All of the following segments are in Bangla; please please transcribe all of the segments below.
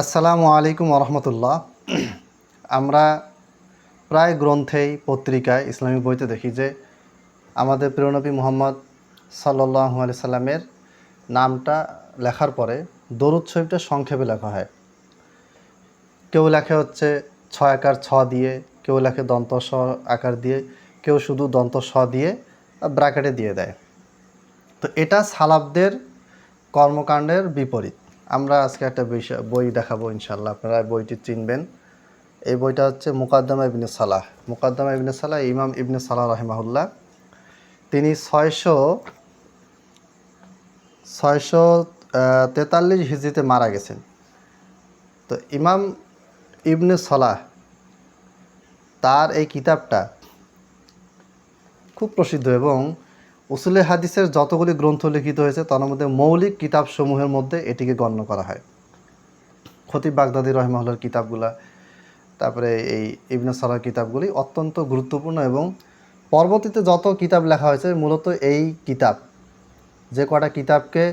আসসালামু আলাইকুম রহমতুল্লাহ আমরা প্রায় গ্রন্থেই, পত্রিকায়, ইসলামী বইতে দেখি যে আমাদের প্রিয়নবী মোহাম্মদ সাল্লাহ আলি সাল্লামের নামটা লেখার পরে দরুদ শরীফটা সংক্ষেপে লেখা হয়। কেউ লেখে হচ্ছে ছ আকার ছ দিয়ে, কেউ লেখে দন্ত স আকার দিয়ে, কেউ শুধু দন্ত স দিয়ে, ব্র্যাকেটে দিয়ে দেয়। তো এটা সালাবদের কর্মকাণ্ডের বিপরীত। আমরা আজকে একটা বিষয়, বই দেখাবো ইনশাল্লাহ আপনারা বইটি চিনবেন। এই বইটা হচ্ছে মুকাদ্দামা ইবনে সালাহ। মুকাদ্দামা ইবনে সালাহ, ইমাম ইবনে সালাহ রহিমাহুল্লাহ। তিনি ছয়শো ছয়শো তেতাল্লিশ হিজড়িতে মারা গেছেন। তো ইমাম ইবনে সালাহ, তার এই কিতাবটা খুব প্রসিদ্ধ এবং উসুলে হাদিসের যতগুলি গ্রন্থ লিখিত হয়েছে, তার মধ্যে মৌলিক কিতাবসমূহের মধ্যে এটিকে গণ্য করা হয়। খতিব বাগদাদি রহমাহুল্লার কিতাবগুলা, তারপরে এই ইবনে সালার কিতাবগুলি অত্যন্ত গুরুত্বপূর্ণ এবং পরবর্তীতে যত কিতাব লেখা হয়েছে, মূলত এই কিতাব, যে কটা কিতাবকে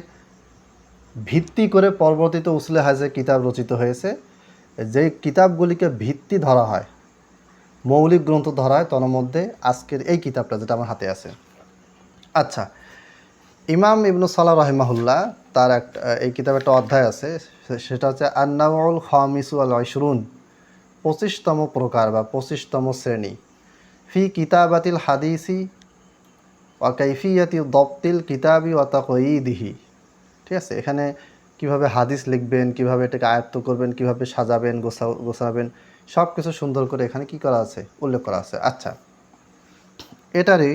ভিত্তি করে পরবর্তীতে উসুলে হাজের কিতাব রচিত হয়েছে, যেই কিতাবগুলিকে ভিত্তি ধরা হয়, মৌলিক গ্রন্থ ধরা হয়, তার মধ্যে আজকের এই কিতাবটা যেটা আমার হাতে আছে। আচ্ছা ইমাম ইবনু সাল্লাহ রহিমাহুল্লাহ তার একটা এই কিতাবে একটা অধ্যায় আছে সেটা হচ্ছে আন্নাউল খামিসু আল ইশরুন পঁচিশতম প্রকার বা পঁচিশতম শ্রেণি। ফি কিতাবাতিল হাদিসি ওয়াকাইফিয়াতি দপ্তিল কিতাবি ওয়াতাকইদিহি ঠিক আছে, এখানে কীভাবে হাদিস লিখবেন, কীভাবে এটাকে আয়ত্ত করবেন, কীভাবে সাজাবেন, গোছা, গোছাবেন সব কিছু সুন্দর করে এখানে কি করা আছে? উল্লেখ করা আছে। আচ্ছা এটারই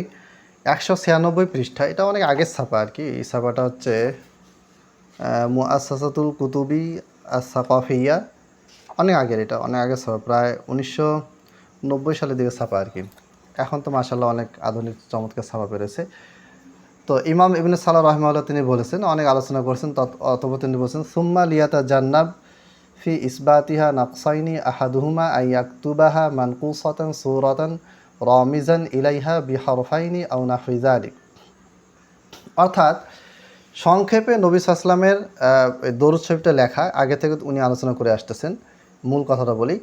একশো ছিয়ানব্বই পৃষ্ঠা। এটা অনেক আগের ছাপা আর কি। এই ছাপাটা হচ্ছে মুআসাসাতুল কুতুবি সাকাফিয়া অনেক আগের এটা, অনেক আগের ছাপা, প্রায় উনিশশো নব্বই সালের দিকে ছাপা আর কি। এখন তো মাসাল্লাহ অনেক আধুনিক, চমৎকার ছাপা পেরেছে তো ইমাম ইবনে সাল্লাহ রহমাল্লাহ তিনি বলেছেন, অনেক আলোচনা করেছেন অতপর তিনি বলছেন, সুম্মা লিয়াতা জান্নাব ফি ইসবাতিহা নাকসাইনি আহাদুহুমা আই ইয়াকতুবাহা মানকুসাতান সুরাতান রমিজান ইলাইহা বিহরফাইনি আউ নাফিজালিক অর্থাৎ সংক্ষেপে নবী সাসলামের দরুদ শরীফটা লেখা, আগে থেকে উনি আলোচনা করে আসতেছেন। মূল কথাটা বলি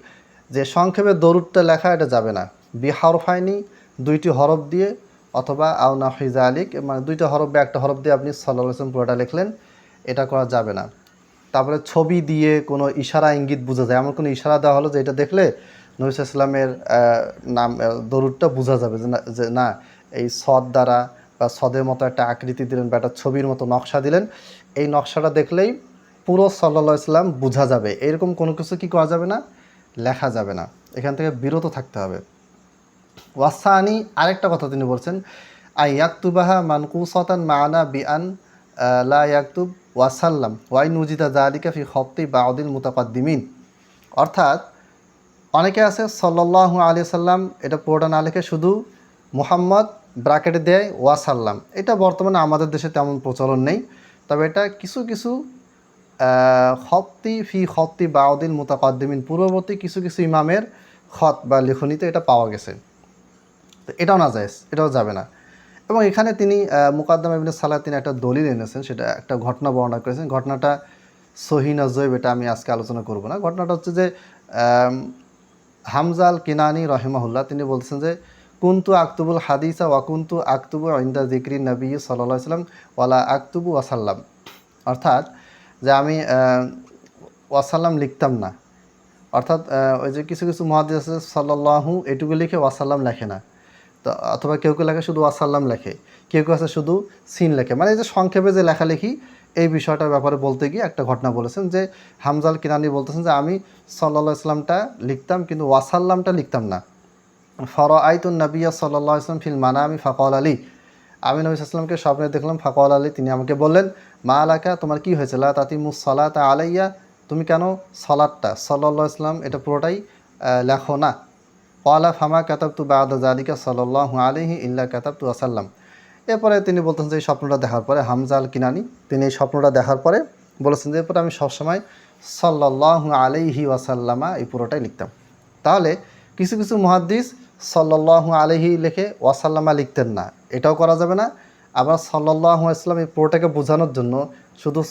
যে সংক্ষেপে দরুদটা লেখা, এটা যাবে না। বিহরফাইনি দুইটি হরফ দিয়ে অথবা আউ নাফিজা আলিক মানে দুইটা হরফ বা একটা হরফ দিয়ে আপনি সাল্লাহ আসলাম পুরোটা লিখলেন, এটা করা যাবে না। তারপরে ছবি দিয়ে কোনো ইশারা, ইঙ্গিত বোঝা যায়। এমন কোনো ইশারা দেওয়া হলো যে এটা দেখলে নবী ইসলামের নাম দরুদটা বোঝা যাবে যে না এই সদ দ্বারা বা সদের মতো একটা আকৃতি দিলেন বা একটা ছবির মতো নকশা দিলেন। এই নকশাটা দেখলেই পুরো সাল্লা ইসলাম বোঝা যাবে। এরকম কোনো কিছু কি করা যাবে না? লেখা যাবে না। এখান থেকে বিরত থাকতে হবে। ওয়াসানি আরেকটা কথা তিনি বলছেন, আই ইয়াকতুবাহা মানকুসতান মানা বিআন লা ওয়াসাল্লাম ওয়াই নুজিদা জালিকা ফি খপ্তি বাউদিল মুতাকাদ্দিমিন। অর্থাৎ অনেকে আছে, সাল্লাল্লাহু আলিয়া সাল্লাম, এটা পুরোটা না লিখে শুধু মুহাম্মদ ব্রাকেটে দেয় ওয়াসাল্লাম এটা বর্তমানে আমাদের দেশে তেমন প্রচলন নেই, তবে এটা কিছু কিছু খপ্তি ফি খপ্তি বাউদিল মুতাকাদ্দিমিন, পূর্ববর্তী কিছু কিছু ইমামের খত বা লেখনীতে এটা পাওয়া গেছে। তো এটাও না যায়, এটাও যাবে না। এবং এখানে তিনি মুকাদ্দাম ইবনে সালাহ তিনি একটা দলিল এনেছেন, সেটা একটা ঘটনা বর্ণনা করেছেন। ঘটনাটা সহিনা জৈব, এটা আমি আজকে আলোচনা করব না। ঘটনাটা হচ্ছে যে হামজাল কিনানি রহিমাহুল্লাহ, তিনি বলছেন যে, কুন্তু আক্তুবুল হাদিসা ওয়াকুন্তু আক্তুবু ইন্দা জিক্রি নবী সাল্লাহ সাল্লাম ওয়ালা আক্তুবু ওয়াসাল্লাম। অর্থাৎ যে আমি ওয়াসাল্লাম লিখতাম না। অর্থাৎ ওই যে কিছু কিছু মহাদিস আছে সাল্লাহু এটুকু লিখে ওয়াসাল্লাম লেখে না। তো, অথবা কেউ কেউ লেখে শুধু ওয়াসাল্লাম লেখে, কেউ কেউ আছে শুধু সিন লেখে। মানে এই যে সংক্ষেপে যে লেখালেখি বিষয়টার ব্যাপারে বলতে গিয়ে একটা ঘটনা বলেছেন যে হামজাল কিনানি বলতেছেন যে আমি সাল্লাহ ইসলামটা লিখতাম কিন্তু ওয়াসাল্লামটা লিখতাম না। ফর আইতুন নবিয়া সাল্লাহ ইসলাম ফিল মানা আমি ফাকল আলী। আমি নবী ইসলামকে স্বপ্নে দেখলাম ফাকল আলী, তিনি আমাকে বললেন, মা আলাকা তোমার কি হয়েছে? লা তাতিমু সলাত আলাইয়া, তুমি কেন সলাটটা সাল্লাহ ইসলাম এটা পুরোটাই লেখো না। ওয়ালা ফামা কাতাবতু বাদা জালিকা সাল্লাহ আলিহি ইল্লা কাতাবতু আসাল্লাম এরপরে তিনি বলতেন যে এই স্বপ্নটা দেখার পরে হামজা আল কিনানি তিনি এই স্বপ্নটা দেখার পরে বলেছেন যে এরপরে আমি সবসময় সাল্লাহ আলাইহি ওয়াসাল্লামা এই পুরোটাই লিখতাম। তাহলে কিছু কিছু মহাদ্দিস সাল্লাহ আলহি লিখে ওয়াসাল্লামা লিখতেন না, এটাও করা যাবে না। আবার সাল্লাহ ইসলাম এই পুরোটাকে বোঝানোর জন্য শুধু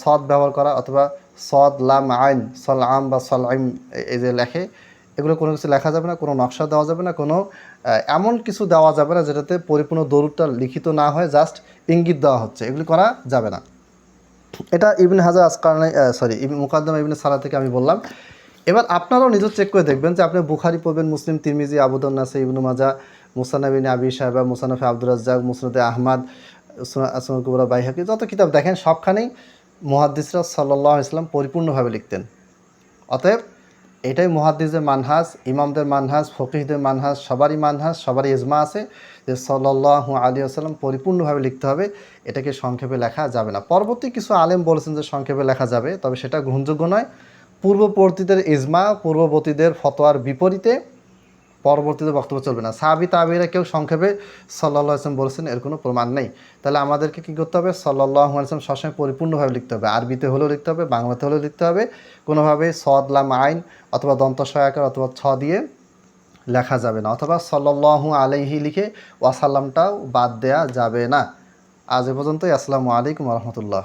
সদ ব্যবহার করা অথবা সদ লাম আইন, সল আম বা সল আইম এই যে লেখে এগুলো কোনো কিছু লেখা যাবে না, কোনো নকশা দেওয়া যাবে না, কোনো এমন কিছু দেওয়া যাবে না যেটাতে পরিপূর্ণ দরুদটা লিখিত না হয় জাস্ট ইঙ্গিত দেওয়া হচ্ছে। এগুলি করা যাবে না। এটা ইবনে হাজার আসকারনে সরি মুকাদ্দমা, ইবনে সালা থেকে আমি বললাম। এবার আপনারাও নিজে চেক করে দেখবেন যে আপনি বুখারি পড়বেন, মুসলিম, তিরমিজি আবুদন নাসে ইবনু মাজা মুসানাবিন আবি সাহেবা মুসানফে আব্দুর রাজ্জাক, মুসনদে আহমদ আসমান কুবরা, বাইহাকি, যত কিতাব দেখেন সবখানেই মুহাদ্দিসরা সাল্লাহ ইসলাম পরিপূর্ণভাবে লিখতেন। অতএব এটাই মুহাদ্দিসদের মানহাস ইমামদের মানহাস ফকিহদের মানহাস সবারই মানহাস সবারই ইজমা আছে যে সল্লাহ আলী আসসালাম পরিপূর্ণভাবে লিখতে হবে, এটাকে সংক্ষেপে লেখা যাবে না। পরবর্তী কিছু আলেম বলেছেন যে সংক্ষেপে লেখা যাবে, তবে সেটা গ্রহণযোগ্য নয়। পূর্ববর্তীদের ইজমা, পূর্ববর্তীদের ফতোয়ার বিপরীতে পরবর্তীতে বক্তব্য চলবে না। সাহাবি তাবিরা কেউ সংক্ষেপে সাল্লাহ আসলাম বলেছেন এর কোনো প্রমাণ নেই। তাহলে আমাদেরকে কী করতে হবে? সাল্লাহ আসলাম সবসময় পরিপূর্ণভাবে লিখতে হবে। আরবিতে হলেও লিখতে হবে, বাংলাতে হলেও লিখতে হবে। কোনোভাবে সদ, লাম, আইন অথবা দন্ত সহায়কার অথবা ছ দিয়ে লেখা যাবে না। অথবা সাল্লাহ আলাইহি লিখে ওয়াসাল্লামটাও বাদ দেয়া যাবে না। আজ এ পর্যন্তই। আসসালামু আলাইকুম রহমতুল্লাহ।